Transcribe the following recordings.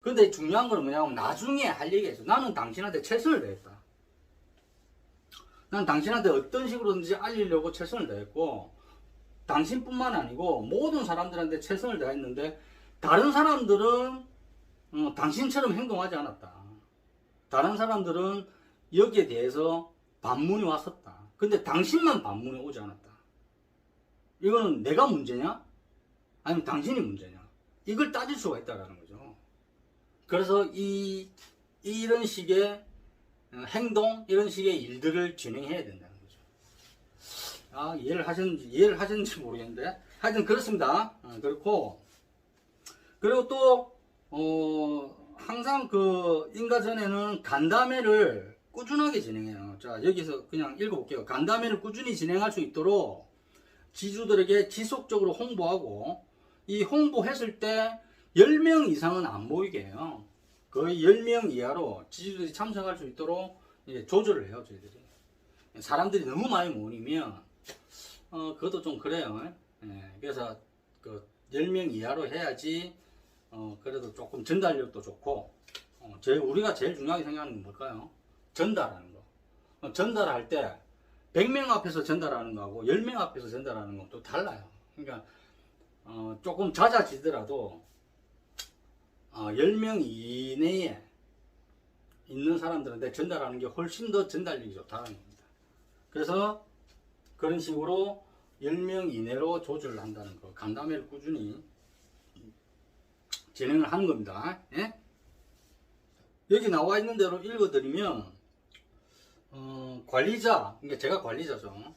근데 중요한 건 뭐냐면 나중에 할 있어. 나는 당신한테 최선을 다했다. 난 당신한테 어떤 식으로든지 알리려고 최선을 다했고 당신뿐만 아니고 모든 사람들한테 최선을 다했는데 다른 사람들은 어, 당신처럼 행동하지 않았다. 다른 사람들은 여기에 대해서 반문이 왔었다. 근데 당신만 반문이 오지 않았다. 이거는 내가 문제냐? 아니면 당신이 문제냐? 이걸 따질 수가 있다라는 거죠. 그래서 이 이런 식의 어, 행동, 이런 식의 일들을 진행해야 된다는 거죠. 아, 이해를 하셨는지, 이해를 하셨는지 모르겠는데. 하여튼 그렇습니다. 어, 그렇고, 그리고 또, 어, 항상 그 인가 전에는 간담회를 꾸준하게 진행해요. 자, 여기서 그냥 읽어볼게요. 간담회를 꾸준히 진행할 수 있도록 지주들에게 지속적으로 홍보하고, 이 홍보했을 때 10명 이상은 안 모이게 해요. 거의 10명 이하로 지지들이 참석할 수 있도록 이제 조절을 해요, 저희들이. 사람들이 너무 많이 모이면, 어, 그것도 좀 그래요. 예, 그래서 그 10명 이하로 해야지, 어, 그래도 조금 전달력도 좋고, 어, 제일, 우리가 제일 중요하게 생각하는 건 뭘까요? 전달하는 거. 어, 전달할 때, 100명 앞에서 전달하는 거하고 10명 앞에서 전달하는 건또 달라요. 그러니까, 어, 조금 잦아지더라도, 어, 10명 이내에 있는 사람들한테 전달하는 게 훨씬 더 전달력이 좋다는 겁니다. 그래서 그런 식으로 10명 이내로 조절을 한다는 거, 간담회를 꾸준히 진행을 하는 겁니다. 예? 여기 나와 있는 대로 읽어드리면, 어, 관리자, 그러니까 제가 관리자죠.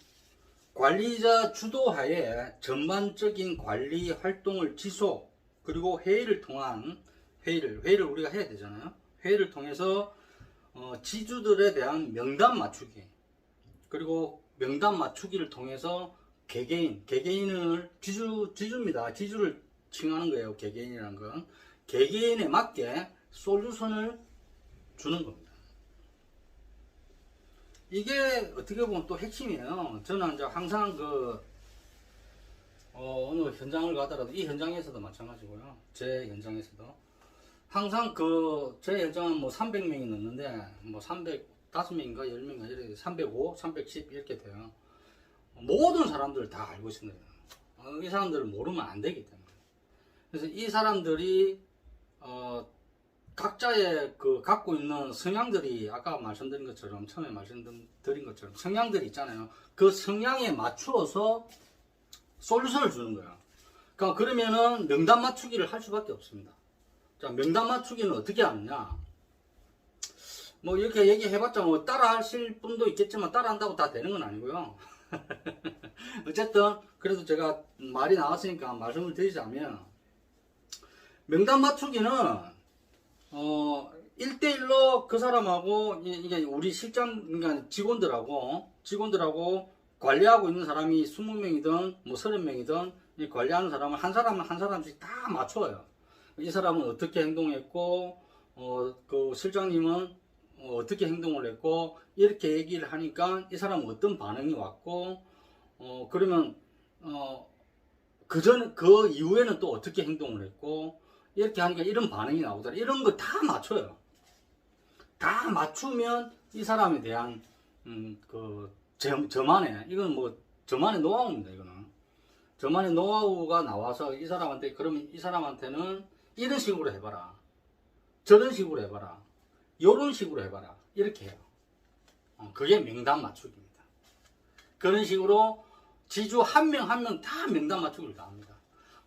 관리자 주도하에 전반적인 관리 활동을 지속, 그리고 회의를 통한 회의를 회의를 우리가 해야 되잖아요. 회의를 통해서 어, 지주들에 대한 명단 맞추기 그리고 명단 맞추기를 통해서 개개인 개개인을 지주 지주입니다. 지주를 칭하는 거예요. 개개인이라는 건 개개인에 맞게 솔루션을 주는 겁니다. 이게 어떻게 보면 또 핵심이에요. 저는 이제 항상 그 어, 어느 현장을 가더라도 이 현장에서도 마찬가지고요. 제 현장에서도 항상 그제 현장은 뭐 300명이 넘는데 뭐 305명인가 10명인가 이렇게 305, 310 이렇게 돼요. 모든 사람들 다 알고 있습니다. 어, 이 사람들을 모르면 안 되기 때문에. 그래서 이 사람들이 어, 각자의 그 갖고 있는 성향들이 아까 말씀드린 것처럼 처음에 말씀드린 것처럼 성향들이 있잖아요. 그 성향에 맞추어서 솔루션을 주는 거야. 그러니까 그러면은 명단 맞추기를 할 수밖에 없습니다. 자, 명단 맞추기는 어떻게 하느냐? 뭐 이렇게 얘기해봤자 뭐 따라 하실 분도 있겠지만 따라 한다고 다 되는 건 아니고요. 어쨌든 그래도 제가 말이 나왔으니까 말씀을 드리자면 명단 맞추기는 어 1대1로 그 사람하고 이- 이게 우리 실장 그러니까 직원들하고 직원들하고 관리하고 있는 사람이 20명이든 뭐 30명이든 이 관리하는 사람은 한 사람은 한 사람씩 다 맞춰요. 이 사람은 어떻게 행동했고 어 그 실장님은 어, 어떻게 행동을 했고 이렇게 얘기를 하니까 이 사람은 어떤 반응이 왔고 어 그러면 어 그전 그 이후에는 또 어떻게 행동을 했고 이렇게 하니까 이런 반응이 나오더라 이런 거 다 맞춰요. 다 맞추면 이 사람에 대한 음 그 저만의 이건 뭐 저만의 노하우입니다 이거는 저만의 노하우가 나와서 이 사람한테 그러면 이 사람한테는 이런 식으로 해봐라. 저런 식으로 해봐라. 요런 식으로 해봐라. 이렇게 해요. 어, 그게 명단 맞추기입니다. 그런 식으로 지주 한 명 한 명 다 명단 맞추기를 다 합니다.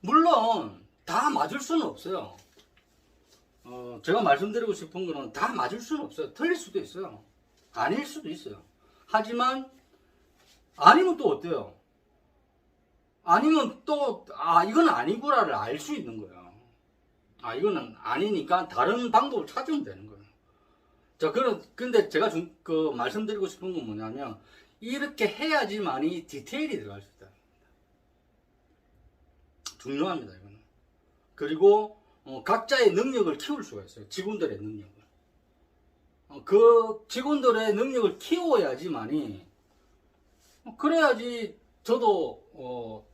물론 다 맞을 수는 없어요. 어, 제가 말씀드리고 싶은 거는 다 맞을 수는 없어요. 틀릴 수도 있어요. 아닐 수도 있어요. 하지만 아니면 또 어때요? 아니면 또, 아, 이건 아니구나를 알 수 있는 거예요. 아, 이거는 아니니까 다른 방법을 찾으면 되는 거예요. 자, 그런, 근데 제가 중, 그, 말씀드리고 싶은 건 뭐냐면, 이렇게 해야지만이 디테일이 들어갈 수 있다. 중요합니다, 이거는. 그리고, 어, 각자의 능력을 키울 수가 있어요. 직원들의 능력을. 어, 그 직원들의 능력을 키워야지만이 어, 그래야지 저도 어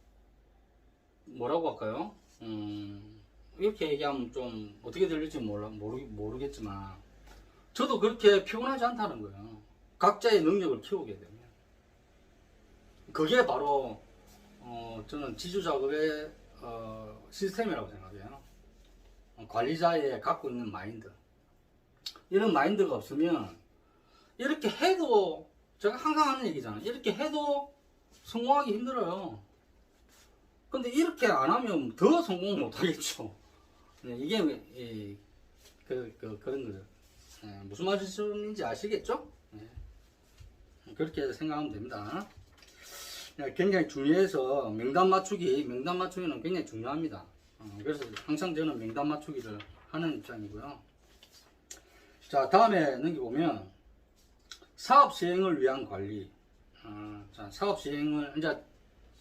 뭐라고 할까요? 음, 이렇게 얘기하면 좀 어떻게 들릴지 몰라, 모르, 모르겠지만 저도 그렇게 피곤하지 않다는 거예요. 각자의 능력을 키우게 되면. 그게 바로 어, 저는 지주 작업의 어, 시스템이라고 생각해요. 어, 관리자의 갖고 있는 마인드. 이런 마인드가 없으면 이렇게 해도 제가 항상 하는 얘기잖아요. 이렇게 해도 성공하기 힘들어요. 근데 이렇게 안 하면 더 성공 못 하겠죠. 네, 이게 이, 그, 그, 그런 거죠. 네, 무슨 말씀인지 아시겠죠? 네. 그렇게 생각하면 됩니다. 네, 굉장히 중요해서 명단 맞추기, 명단 맞추기는 굉장히 중요합니다. 어, 그래서 항상 저는 명단 맞추기를 하는 입장이고요. 자, 다음에 넘겨보면 사업 시행을 위한 관리. 어, 자, 사업 시행을 이제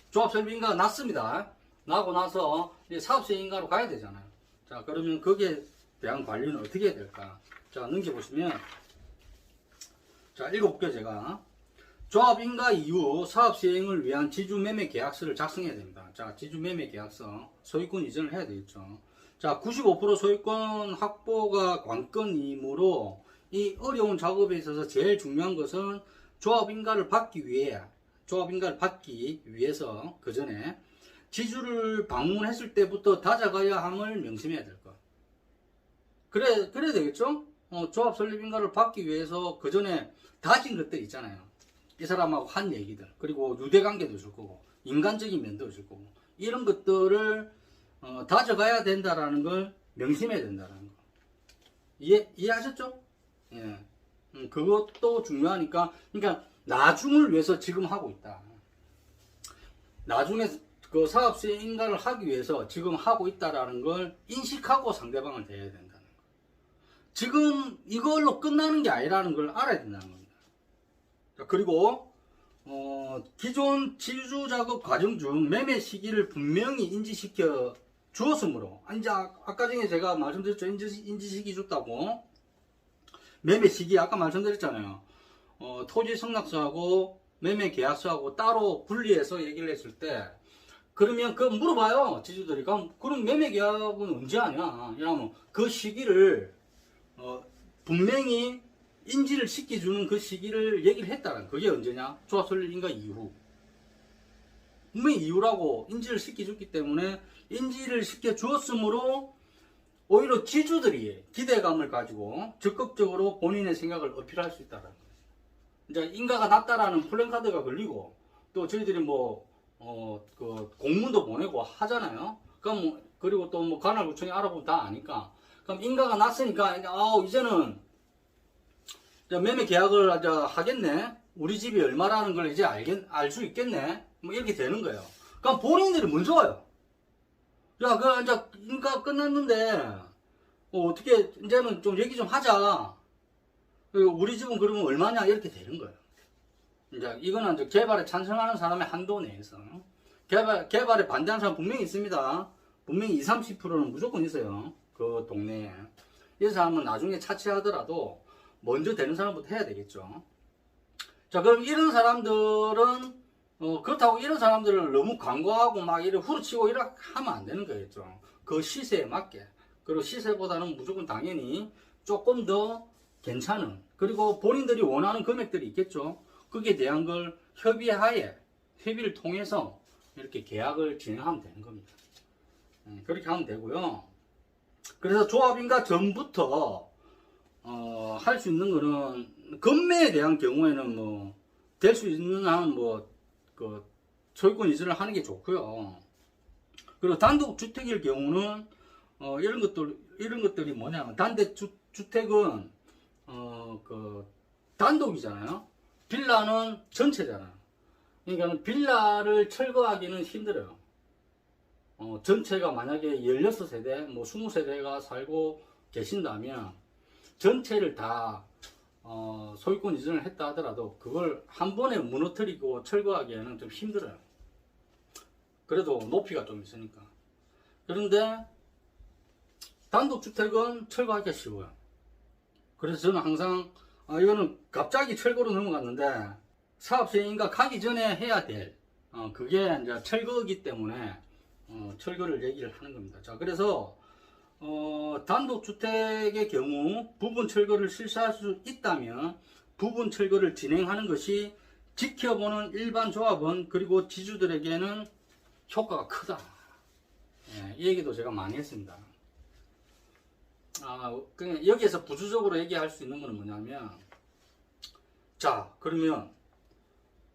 조합설비인가가 났습니다. 나고 나서 사업 시행인가로 가야 되잖아요. 자, 그러면 거기에 대한 관리는 어떻게 해야 될까? 자, 넘겨보시면 자, 읽어볼게요, 제가. 조합인가 이후 사업 시행을 위한 지주 매매 계약서를 작성해야 됩니다. 자, 지주 매매 계약서 소유권 이전을 해야 되겠죠. 자, 95% 소유권 확보가 관건이므로 이 어려운 작업에 있어서 제일 중요한 것은 조합인가를 받기 위해 조합인가를 받기 위해서 그 전에 지주를 방문했을 때부터 다져가야 함을 명심해야 될 것. 그래 그래야 되겠죠? 어, 조합 설립인가를 받기 위해서 그 전에 다진 것들 있잖아요. 이 사람하고 한 얘기들 그리고 유대 관계도 있을 거고 인간적인 면도 있을 거고 이런 것들을 어, 다져가야 된다라는 걸 명심해야 된다라는 거. 이해 이해하셨죠? 예. 음, 그것도 중요하니까 그러니까 나중을 위해서 지금 하고 있다. 나중에 그 사업 시행인가를 하기 위해서 지금 하고 있다라는 걸 인식하고 상대방을 대해야 된다는 거. 지금 이걸로 끝나는 게 아니라는 걸 알아야 된다는 겁니다. 자, 그리고 어, 기존 지주 작업 과정 중 매매 시기를 분명히 인지시켜 주었으므로 이제 아- 아까 전에 제가 말씀드렸죠 인지, 인지시키 줬다고 매매 시기 아까 말씀드렸잖아요. 어, 토지 승낙서하고 매매 계약서하고 따로 분리해서 얘기를 했을 때 그러면 그 물어봐요 지주들이. 그럼 그럼 매매 계약은 언제 하냐? 이러면 그 시기를 어, 분명히 인지를 시켜주는 그 시기를 얘기를 했다는 그게 언제냐? 조합 설립인가 이후. 분명히 이후라고 인지를 시켜줬기 때문에 인지를 시켜주었으므로 오히려 지주들이 기대감을 가지고 적극적으로 본인의 생각을 어필할 수 있다는 거죠. 이제 인가가 났다라는 플랜카드가 걸리고 또 저희들이 뭐, 어, 그 공문도 보내고 하잖아요. 그럼 뭐, 그리고 또 뭐 관할구청이 알아보면 다 아니까. 그럼 인가가 났으니까 이제, 아 이제는 이제 매매 계약을 이제 하겠네. 우리 집이 얼마라는 걸 이제 알겠, 알 수 있겠네. 뭐 이렇게 되는 거예요. 그럼 본인들이 먼저 와요. 야, 그, 이제, 인가 끝났는데, 어, 어떻게, 이제는 좀 얘기 좀 하자. 우리 집은 그러면 얼마냐, 이렇게 되는 거예요. 이제, 이거는 이제 개발에 찬성하는 사람의 한도 내에서. 개발, 개발에 반대하는 사람 분명히 있습니다. 분명히 20, 30%는 무조건 있어요. 그 동네에. 이 사람은 나중에 차치하더라도 먼저 되는 사람부터 해야 되겠죠. 자, 그럼 이런 사람들은 어, 그렇다고 이런 사람들을 너무 광고하고 막 이렇게 후려치고 이렇게 하면 안 되는 거겠죠. 그 시세에 맞게. 그리고 시세보다는 무조건 당연히 조금 더 괜찮은, 그리고 본인들이 원하는 금액들이 있겠죠. 거기에 대한 걸 협의하에, 협의를 통해서 이렇게 계약을 진행하면 되는 겁니다. 음, 그렇게 하면 되고요. 그래서 조합인가 전부터, 어, 할 수 있는 거는, 건매에 대한 경우에는 뭐, 될 수 있는 한 뭐, 그 소유권 이전을 하는 게 좋고요. 그리고 단독 주택일 경우는 어, 이런 것들 이런 것들이 뭐냐면 단독 주, 주택은 어, 그 단독이잖아요. 빌라는 전체잖아요. 그러니까 빌라를 철거하기는 힘들어요. 어, 전체가 만약에 16세대, 뭐 20세대가 살고 계신다면 전체를 다 어, 소유권 이전을 했다 하더라도 그걸 한 번에 무너뜨리고 철거하기에는 좀 힘들어요. 그래도 높이가 좀 있으니까. 그런데 단독주택은 철거하기가 쉬워요. 그래서 저는 항상 아, 이거는 갑자기 철거로 넘어갔는데 사업시행인가 가기 전에 해야 될 어, 그게 이제 철거이기 때문에 어, 철거를 얘기를 하는 겁니다. 자, 그래서 어, 단독주택의 경우 부분 철거를 실시할 수 있다면 부분 철거를 진행하는 것이 지켜보는 일반 조합원 그리고 지주들에게는 효과가 크다. 예, 이 얘기도 제가 많이 했습니다. 아, 그냥 여기에서 부수적으로 얘기할 수 있는 것은 뭐냐면, 자, 그러면,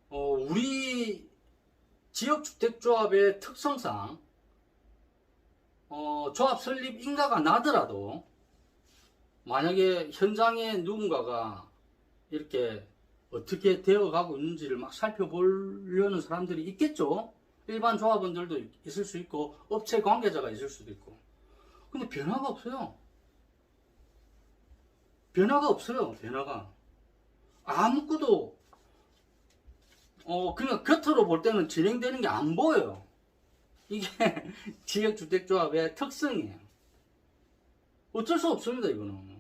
어, 우리 지역주택조합의 특성상, 어, 조합 설립 인가가 나더라도, 만약에 현장에 누군가가 이렇게 어떻게 되어 가고 있는지를 막 살펴보려는 사람들이 있겠죠? 일반 조합원들도 있을 수 있고, 업체 관계자가 있을 수도 있고. 근데 변화가 없어요. 변화가 없어요. 변화가 아무것도 어 그냥 겉으로 볼 때는 진행되는 게 안 보여요. 이게 지역주택조합의 특성이에요. 어쩔 수 없습니다. 이거는.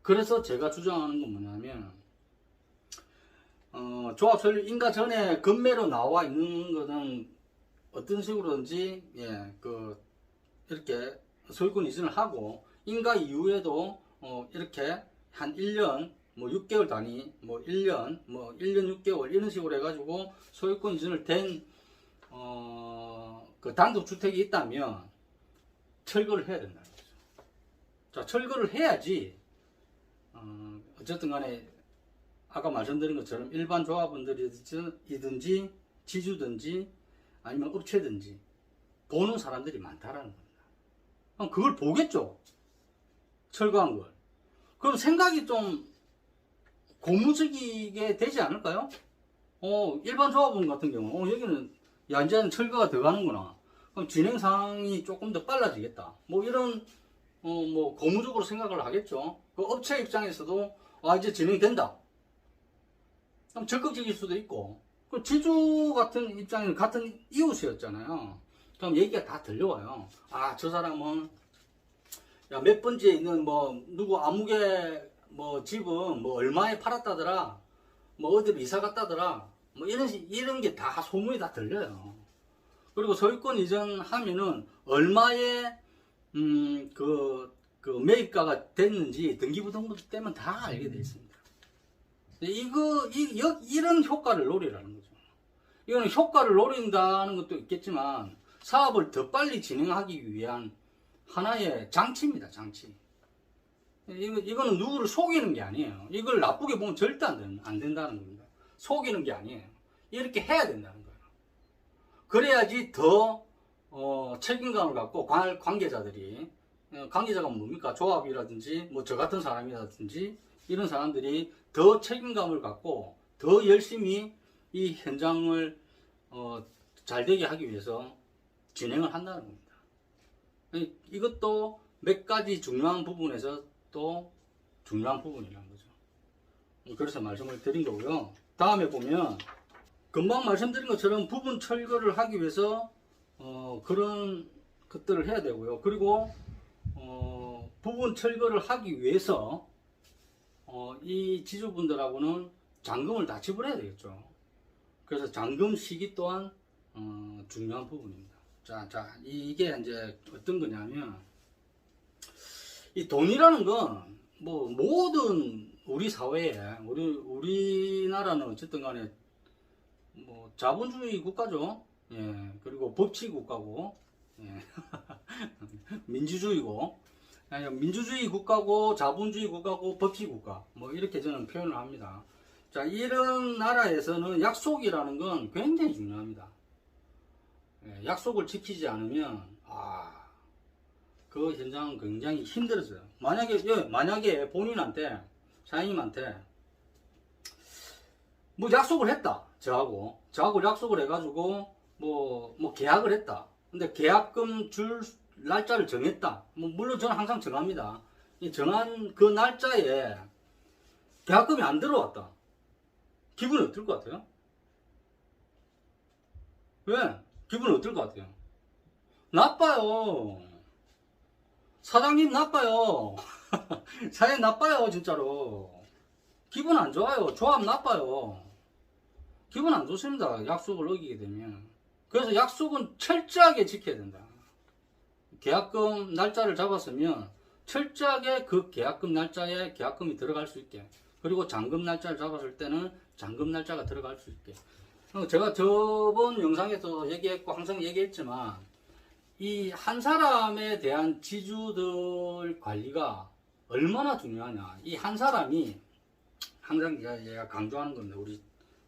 그래서 제가 주장하는 건 뭐냐면 어, 조합 설립 인가 전에 건매로 나와 있는 거는 어떤 식으로든지 예, 그 이렇게 소유권 이전을 하고 인가 이후에도 어, 이렇게 한 1년 뭐 6개월 단위 뭐 1년 뭐 1년 6개월 이런 식으로 해가지고 소유권 이전을 된 어, 그 단독 주택이 있다면 철거를 해야 된다는 거죠. 자 철거를 해야지 어, 어쨌든 간에 아까 말씀드린 것처럼 일반 조합원들이든지 지주든지 아니면 업체든지 보는 사람들이 많다라는 겁니다. 그럼 그걸 보겠죠. 철거한 걸. 그럼 생각이 좀 고무적이게 되지 않을까요? 어, 일반 조합원 같은 경우, 어, 여기는, 야, 이제는 철거가 들어가는구나. 그럼 진행 상황이 조금 더 빨라지겠다. 뭐 이런, 어, 뭐, 고무적으로 생각을 하겠죠. 그 업체 입장에서도, 아, 이제 진행된다. 그럼 적극적일 수도 있고, 그 지주 같은 입장에는 같은 이웃이었잖아요. 그럼 얘기가 다 들려와요. 아, 저 사람은 야, 몇 번지에 있는 뭐 누구 아무개 뭐 집은 뭐 얼마에 팔았다더라. 뭐 어디로 이사 갔다더라. 뭐 이런 시- 이런 게 다 소문이 다 들려요. 그리고 소유권 이전하면은 얼마에 음그 그 매입가가 됐는지 등기부등본 때문에 다 알게 돼 있습니다. 이거 이 여- 이런 효과를 노리라는 거죠. 이거는 효과를 노린다는 것도 있겠지만 사업을 더 빨리 진행하기 위한 하나의 장치입니다, 장치. 이거, 이거는 누구를 속이는 게 아니에요. 이걸 나쁘게 보면 절대 안, 된, 안 된다는 겁니다. 속이는 게 아니에요. 이렇게 해야 된다는 거예요. 그래야지 더, 어, 책임감을 갖고 관, 관계자들이, 어, 관계자가 뭡니까? 조합이라든지, 뭐 저 같은 사람이라든지, 이런 사람들이 더 책임감을 갖고 더 열심히 이 현장을, 어, 잘 되게 하기 위해서 진행을 한다는 겁니다. 이- 이것도 몇 가지 중요한 부분에서 또 중요한 부분이라는 거죠. 그래서 말씀을 드린 거고요. 다음에 보면 금방 말씀드린 것처럼 부분 철거를 하기 위해서 어, 그런 것들을 해야 되고요. 그리고 어, 부분 철거를 하기 위해서 어, 이 지주분들하고는 잔금을 다 지불해야 되겠죠. 그래서 잔금 시기 또한 어, 중요한 부분입니다. 자, 자, 이게 이제 어떤 거냐면, 이 돈이라는 건, 뭐, 모든 우리 사회에, 우리, 우리나라는 어쨌든 간에, 뭐, 자본주의 국가죠. 예, 그리고 법치 국가고, 예, 민주주의고, 아니, 민주주의 국가고, 자본주의 국가고, 법치 국가. 뭐, 이렇게 저는 표현을 합니다. 자, 이런 나라에서는 약속이라는 건 굉장히 중요합니다. 예, 약속을 지키지 않으면 아, 그 현장은 굉장히 힘들어져요. 만약에 예, 만약에 본인한테 사장님한테 뭐 약속을 했다 저하고 저하고 약속을 해가지고 뭐뭐 계약을 했다. 근데 계약금 줄 날짜를 정했다. 뭐 물론 저는 항상 정합니다. 이 정한 그 날짜에 계약금이 안 들어왔다. 기분이 어떨 것 같아요? 왜? 기분 어떨 것 같아요? 나빠요. 사장님 나빠요. 사장님 나빠요, 진짜로. 기분 안 좋아요. 조합 나빠요. 기분 안 좋습니다. 약속을 어기게 되면. 그래서 약속은 철저하게 지켜야 된다. 계약금 날짜를 잡았으면 철저하게 그 계약금 날짜에 계약금이 들어갈 수 있게 그리고 잔금 날짜를 잡았을 때는 잔금 날짜가 들어갈 수 있게 어, 제가 저번 영상에서 얘기했고 항상 얘기했지만 이 한 사람에 대한 지주들 관리가 얼마나 중요하냐 이 한 사람이 항상 얘가 강조하는 건데 우리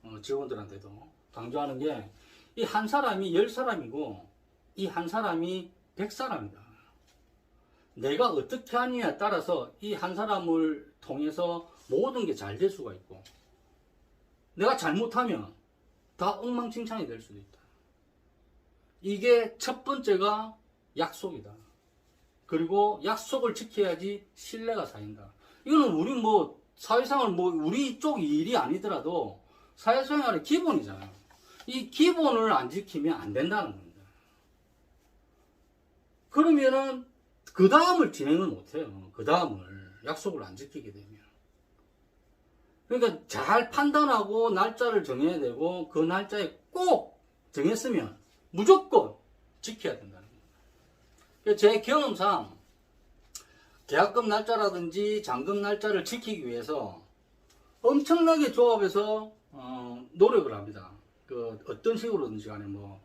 어, 직원들한테도 강조하는 게 이 한 사람이 열 사람이고 이 한 사람이 백 사람이다. 내가 어떻게 하느냐에 따라서 이 한 사람을 통해서 모든 게 잘 될 수가 있고 내가 잘못하면 다 엉망진창이 될 수도 있다. 이게 첫 번째가 약속이다. 그리고 약속을 지켜야지 신뢰가 쌓인다. 이거는 우리 뭐 사회생활 뭐 우리 쪽 일이 아니더라도 사회생활의 기본이잖아요. 이 기본을 안 지키면 안 된다는 겁니다. 그러면은 그 다음을 진행을 못해요. 그 다음을 약속을 안 지키게 되면. 그러니까 잘 판단하고 날짜를 정해야 되고 그 날짜에 꼭 정했으면 무조건 지켜야 된다는 겁니다. 그래서 제 경험상 계약금 날짜라든지 잔금 날짜를 지키기 위해서 엄청나게 조합해서 어, 노력을 합니다. 그 어떤 식으로든지 간에 뭐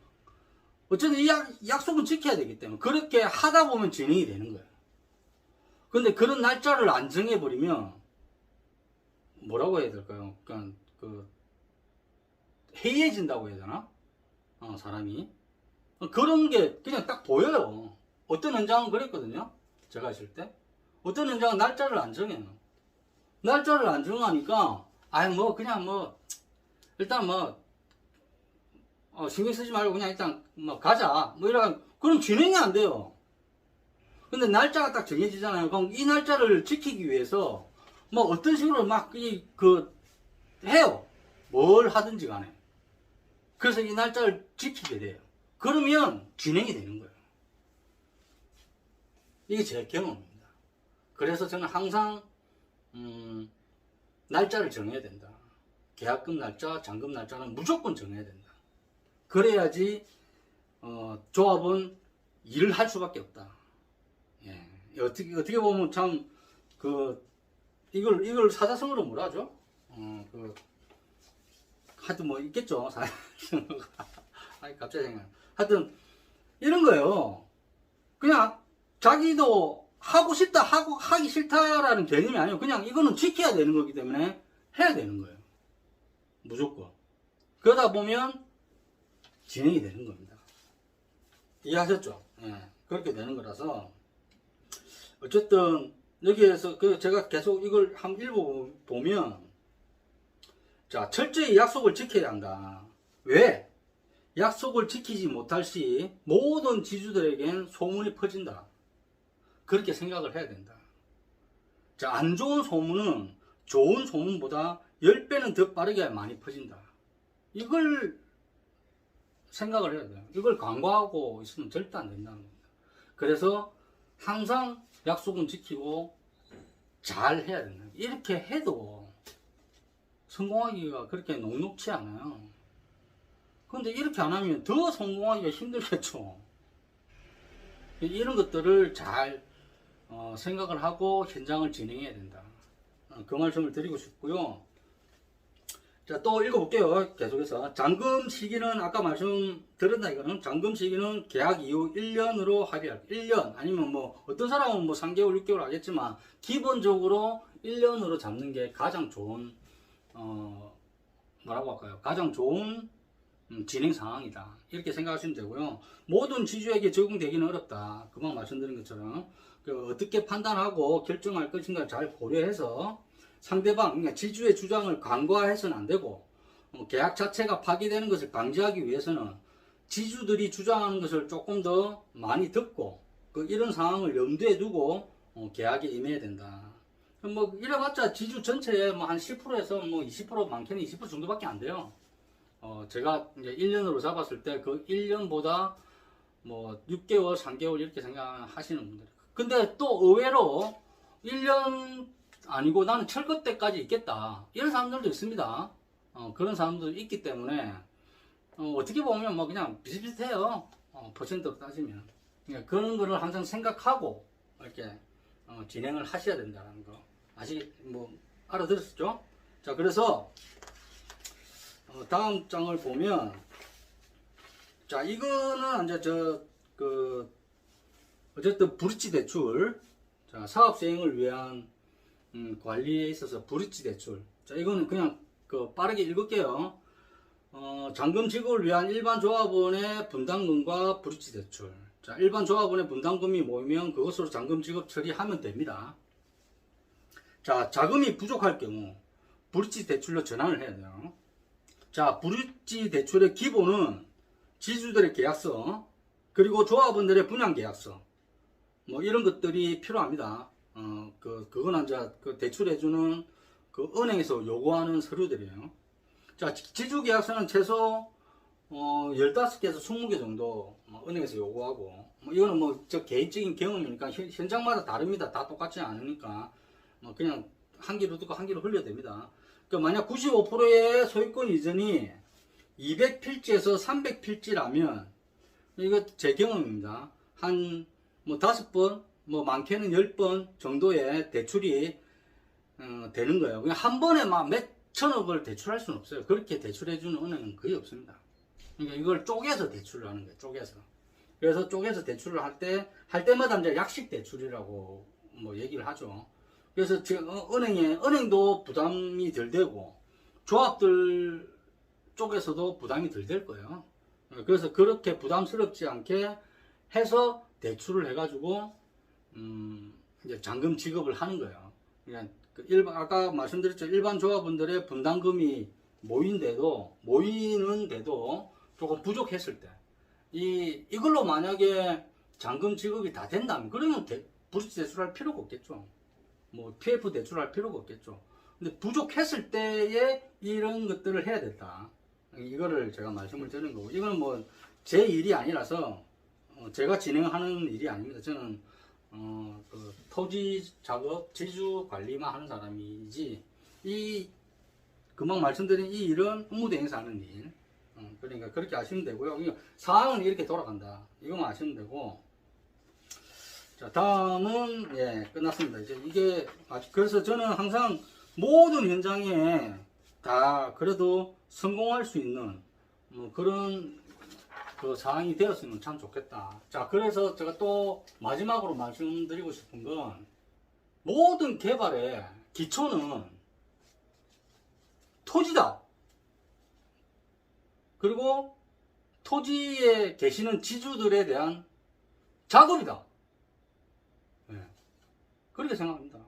어쨌든 이 약, 약속은 지켜야 되기 때문에 그렇게 하다 보면 진행이 되는 거예요. 근데 그런 날짜를 안 정해버리면 뭐라고 해야 될까요? 그러니까 그 해이해진다고 해야 되나? 어, 사람이 그런 게 그냥 딱 보여요. 어떤 현장은 그랬거든요. 제가 있을 때 어떤 현장은 날짜를 안 정해요. 날짜를 안 정하니까 아니 뭐 그냥 뭐 일단 뭐 어, 신경 쓰지 말고 그냥 일단 뭐 가자 뭐 이런 그럼 진행이 안 돼요. 근데 날짜가 딱 정해지잖아요. 그럼 이 날짜를 지키기 위해서 뭐 어떤 식으로 막 이 그 해요. 뭘 하든지 간에. 그래서 이 날짜를 지키게 돼요. 그러면 진행이 되는 거예요. 이게 제 경험입니다. 그래서 저는 항상 음, 날짜를 정해야 된다. 계약금 날짜, 잔금 날짜는 무조건 정해야 된다. 그래야지 어, 조합은 일을 할 수밖에 없다. 예. 어떻게 어떻게 보면 참그 이걸 이걸 사자성어로 뭐라 하죠? 어, 그 하여튼 뭐 있겠죠. 사자성어가. 아니 갑자기 생각. 하여튼 이런 거예요. 그냥 자기도 하고 싶다 하고 하기 싫다라는 개념이 아니고 그냥 이거는 지켜야 되는 거기 때문에 해야 되는 거예요. 무조건. 그러다 보면 진행이 되는 겁니다. 이해하셨죠? 예. 그렇게 되는 거라서 어쨌든 여기에서 그 제가 계속 이걸 한번 읽어보면 자 철저히 약속을 지켜야 한다. 왜? 약속을 지키지 못할 시 모든 지주들에겐 소문이 퍼진다. 그렇게 생각을 해야 된다. 자, 안 좋은 소문은 좋은 소문보다 10배는 더 빠르게 많이 퍼진다. 이걸 생각을 해야 돼요. 이걸 간과하고 있으면 절대 안 된다는 겁니다. 그래서 항상 약속은 지키고 잘 해야 된다. 이렇게 해도 성공하기가 그렇게 녹록치 않아요. 근데 이렇게 안 하면 더 성공하기가 힘들겠죠. 이런 것들을 잘 어, 생각을 하고 현장을 진행해야 된다. 어, 그 말씀을 드리고 싶고요. 자, 또 읽어볼게요. 계속해서. 잔금 시기는 아까 말씀드렸나 이거는 잔금 시기는 계약 이후 1년으로 합의할 1년 아니면 뭐 어떤 사람은 뭐 3개월, 6개월 하겠지만 기본적으로 1년으로 잡는 게 가장 좋은 어 뭐라고 할까요? 가장 좋은 음, 진행 상황이다. 이렇게 생각하시면 되고요. 모든 지주에게 적용되기는 어렵다. 금방 말씀드린 것처럼 그 어떻게 판단하고 결정할 것인가 잘 고려해서 상대방, 그러니까 지주의 주장을 간과해서는 안 되고 어, 계약 자체가 파기되는 것을 방지하기 위해서는 지주들이 주장하는 것을 조금 더 많이 듣고 그 이런 상황을 염두에 두고 어, 계약에 임해야 된다. 뭐 이래봤자 지주 전체에 뭐 한 10%에서 뭐 20% 많게는 20% 정도밖에 안 돼요. 어, 제가 이제 1년으로 잡았을 때 그 1년보다 뭐 6개월, 3개월 이렇게 생각하시는 분들. 근데 또 의외로 1년 아니고 나는 철거 때까지 있겠다. 이런 사람들도 있습니다. 어, 그런 사람도 있기 때문에 어, 떻게 보면 뭐 그냥 비슷비슷해요. 어, 퍼센트로 따지면. 예, 그런 거를 항상 생각하고 이렇게 어, 진행을 하셔야 된다는 거. 아직 뭐 알아들었죠? 자, 그래서 어, 다음 장을 보면 자, 이거는 이제 저 그 어쨌든 브릿지 대출 자, 사업 수행을 위한 음, 관리에 있어서 브릿지 대출. 자, 이거는 그냥 그 빠르게 읽을게요. 어, 잔금 지급을 위한 일반 조합원의 분담금과 브릿지 대출. 자, 일반 조합원의 분담금이 모이면 그것으로 잔금 지급 처리하면 됩니다. 자, 자금이 부족할 경우 브릿지 대출로 전환을 해야 돼요. 자, 브릿지 대출의 기본은 지주들의 계약서, 그리고 조합원들의 분양 계약서, 뭐 이런 것들이 필요합니다. 어, 그, 그건 이제 그 대출해주는 그 은행에서 요구하는 서류들이에요. 자, 지- 지주 계약서는 최소 어, 15개에서 20개 정도 뭐 은행에서 요구하고, 뭐 이거는 뭐 저 개인적인 경험이니까 현, 현장마다 다릅니다. 다 똑같지 않으니까. 뭐 그냥 한 개로 듣고 한 개로 흘려야 됩니다. 그 만약 95%의 소유권 이전이 200필지에서 300필지라면 이거 제 경험입니다. 한 뭐 다섯 번, 뭐 많게는 열번 정도의 대출이 어, 되는 거예요. 그냥 한 번에 막 몇 천억을 대출할 수는 없어요. 그렇게 대출해주는 은행은 거의 없습니다. 그러니까 이걸 쪼개서 대출을 하는 거예요. 쪼개서. 그래서 쪼개서 대출을 할 때, 할 때마다 이제 약식 대출이라고 뭐 얘기를 하죠. 그래서 지금 어, 은행에, 은행도 부담이 덜 되고, 조합들 쪽에서도 부담이 덜 될 거예요. 어, 그래서 그렇게 부담스럽지 않게 해서 대출을 해가지고, 음, 이제 잔금 지급을 하는 거예요. 그냥 그 일반, 아까 말씀드렸죠. 일반 조합원들의 분담금이 모인데도, 모이는데도 조금 부족했을 때, 이, 이걸로 만약에 잔금 지급이 다 된다면, 그러면 대, 브릿지 대출할 필요가 없겠죠. 뭐, PF 대출할 필요가 없겠죠. 근데 부족했을 때에 이런 것들을 해야 됐다. 이거를 제가 말씀을 드리는 거고, 이거는 뭐, 제 일이 아니라서, 어, 제가 진행하는 일이 아닙니다. 저는, 어, 그 토지 작업, 지주 관리만 하는 사람이지, 이, 금방 말씀드린 이 일은 업무대행사 하는 일. 어, 그러니까 그렇게 아시면 되고요. 상황은 이렇게 돌아간다. 이거만 아시면 되고. 자, 다음은, 예, 끝났습니다. 이제 이게, 그래서 저는 항상 모든 현장에 다 그래도 성공할 수 있는 뭐 그런 그 상황이 되었으면 참 좋겠다. 자, 그래서 제가 또 마지막으로 말씀드리고 싶은 건 모든 개발의 기초는 토지다. 그리고 토지에 계시는 지주들에 대한 작업이다. 예. 그렇게 생각합니다.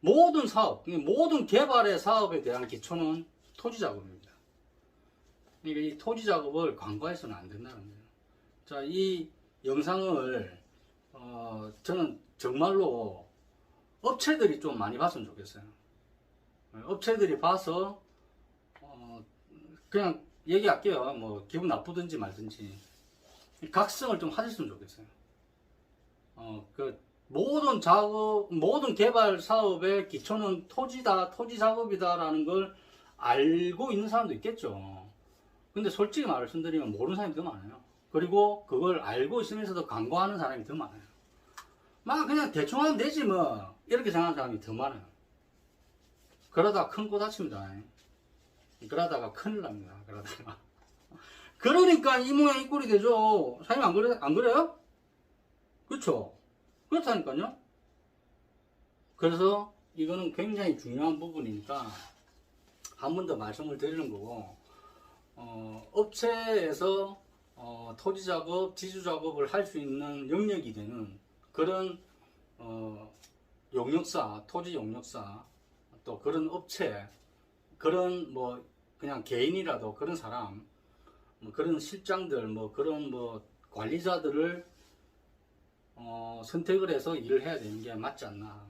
모든 사업, 모든 개발의 사업에 대한 기초는 토지 작업입니다. 그러니까 이 토지 작업을 간과해서는 안 된다는 거예요. 자, 이 영상을 어, 저는 정말로 업체들이 좀 많이 봤으면 좋겠어요. 어, 업체들이 봐서 어, 그냥 얘기할게요. 뭐 기분 나쁘든지 말든지 각성을 좀 하셨으면 좋겠어요. 어, 그 모든 작업, 모든 개발 사업의 기초는 토지다, 토지 작업이다라는 걸 알고 있는 사람도 있겠죠. 근데 솔직히 말씀드리면 모르는 사람이 더 많아요. 그리고 그걸 알고 있으면서도 간과하는 사람이 더 많아요. 막 그냥 대충 하면 되지 뭐 이렇게 생각하는 사람이 더 많아요. 그러다가 큰거 다칩니다. 그러다가 큰일 납니다. 그러다가. 그러니까 이 모양 이 꼴이 되죠. 사장님 안 그래 안 그래요? 그렇죠. 그렇다니까요. 그래서 이거는 굉장히 중요한 부분이니까 한 번 더 말씀을 드리는 거고 어, 업체에서 어, 토지 작업, 지주 작업을 할 수 있는 영역이 되는 그런 어, 용역사, 토지 용역사 또 그런 업체 그런 뭐 그냥 개인이라도 그런 사람 뭐 그런 실장들 뭐 그런 뭐 관리자들을 어, 선택을 해서 일을 해야 되는 게 맞지 않나.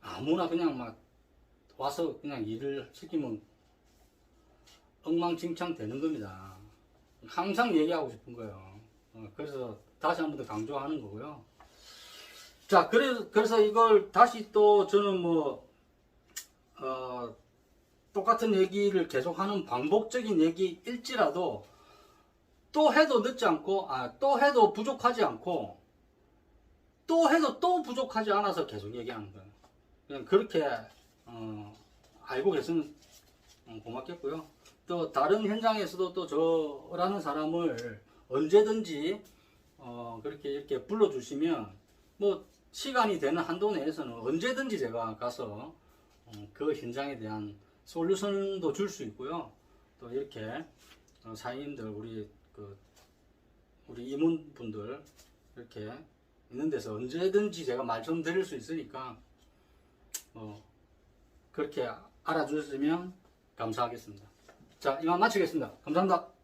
아무나 그냥 막 와서 그냥 일을 시키면 엉망진창 되는 겁니다. 항상 얘기하고 싶은 거예요. 어, 그래서 다시 한 번 더 강조하는 거고요. 자, 그래서, 그래서 이걸 다시 또 저는 뭐, 어, 똑같은 얘기를 계속하는 반복적인 얘기일지라도 또 해도 늦지 않고, 아, 또 해도 부족하지 않고, 또 해도 또 부족하지 않아서 계속 얘기하는 거예요. 그냥 그렇게, 어, 알고 계시면 어, 고맙겠고요. 또 다른 현장에서도 또 저라는 사람을 언제든지, 어, 그렇게 이렇게 불러주시면, 뭐, 시간이 되는 한도 내에서는 언제든지 제가 가서 어, 그 현장에 대한 솔루션도 줄 수 있고요. 또 이렇게 어, 사장님들 우리 그 우리 임원분들 이렇게 있는 데서 언제든지 제가 말씀드릴 수 있으니까 어, 그렇게 알아주셨으면 감사하겠습니다. 자 이만 마치겠습니다. 감사합니다.